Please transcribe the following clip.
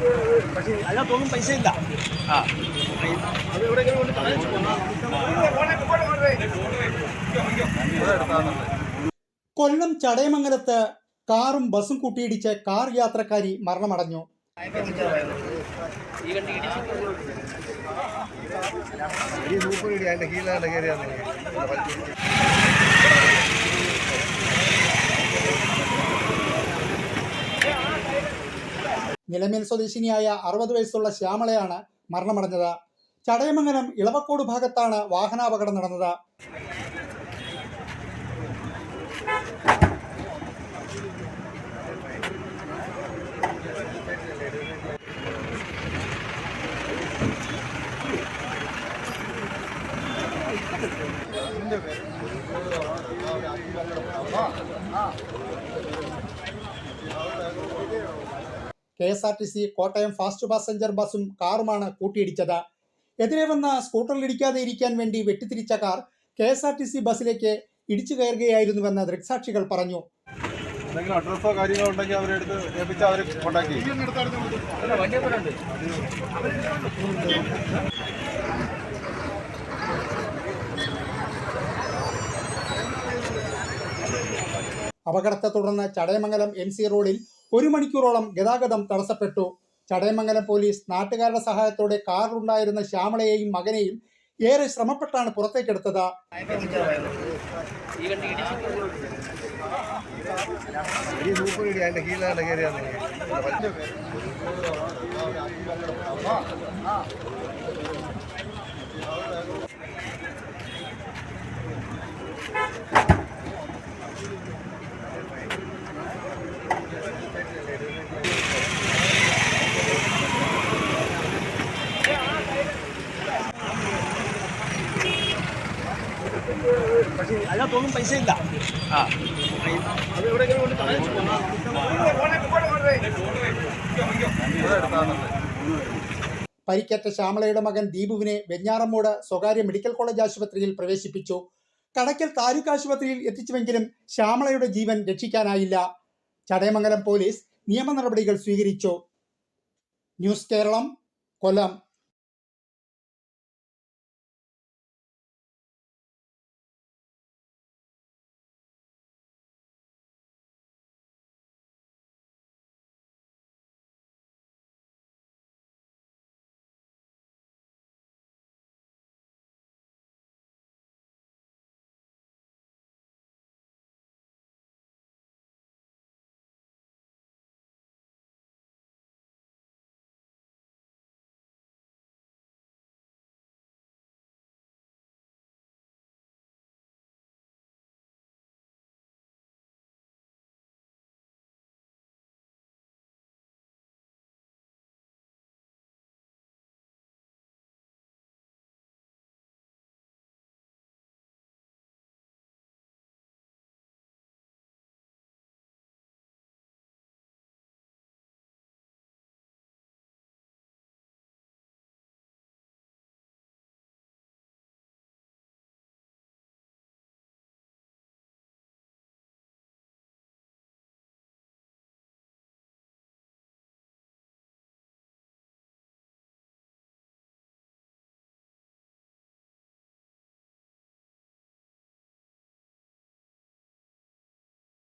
അതിനകത്തൊന്നും പൈസ ഇല്ല. ആ. അത് എവിടെയെങ്കിലും കൊണ്ട് കളഞ്ഞു കൊല്ലം ചടയമംഗലത്ത് കാറും ബസും കൂട്ടിയിടിച്ച് കാർ യാത്രക്കാരി മരണമടഞ്ഞു. ഈ സൂപ്പർ ഇടി അതിന്റെ നിലമേൽ സ്വദേശിനിയായ അറുപത് വയസ്സുള്ള ശ്യാമളയാണ് മരണമടഞ്ഞത്. ചടയമംഗലം ഇളവക്കോട് ഭാഗത്താണ് വാഹനാപകടം നടന്നത്. K S R T C Kottayam fast passenger ബസും കാറുമാണ് കൂട്ടിയിടിച്ചത്. എതിരെ വന്ന സ്കൂട്ടറിൽ ഇടിക്കാതെ ഇരിക്കാൻ വേണ്ടി വെട്ടിത്തിരിച്ച car K S R T C ബസ്സിലേക്ക് ഇടിച്ചു കയറുകയായിരുന്നുവെന്ന് ദൃക്സാക്ഷികൾ പറഞ്ഞു. എന്തെങ്കിലും അഡ്രസ്സോ കാര്യങ്ങളോ ഉണ്ടെങ്കിൽ അവരെ എടുത്ത് ഏൽപ്പിച്ച് അവരെ കോണ്ടാക്ട് ചെയ്യും. അപകടത്തെ തുടർന്ന് ചടയമംഗലം എം സി റോഡിൽ ഒരു മണിക്കൂറോളം ഗതാഗതം തടസ്സപ്പെട്ടു. ചടയമംഗലം പോലീസ് നാട്ടുകാരുടെ സഹായത്തോടെ കാറിലുണ്ടായിരുന്ന ശ്യാമളയെയും മകനെയും ഏറെ ശ്രമപ്പെട്ടാണ് പുറത്തേക്കെടുത്തത്. ഈ സൂപ്പർ ഇടി അതിന്റെ കീഴിലാണ് കയറിയാന്ന് പക്ഷേ അതിനകത്തൊന്നും പൈസ ഇല്ല ആ. പരിക്കേറ്റ ശ്യാമളയുടെ മകൻ ദീപുവിനെ വെഞ്ഞാറമ്മൂട് സ്വകാര്യ മെഡിക്കൽ കോളേജ് ആശുപത്രിയിൽ പ്രവേശിപ്പിച്ചു. കടക്കൽ താലൂക്ക് ആശുപത്രിയിൽ എത്തിച്ചുവെങ്കിലും ശ്യാമളയുടെ ജീവൻ രക്ഷിക്കാനായില്ല. ചടയമംഗലം പോലീസ് നിയമ നടപടികൾ സ്വീകരിച്ചു. ന്യൂസ് കേരളം കൊല്ലം.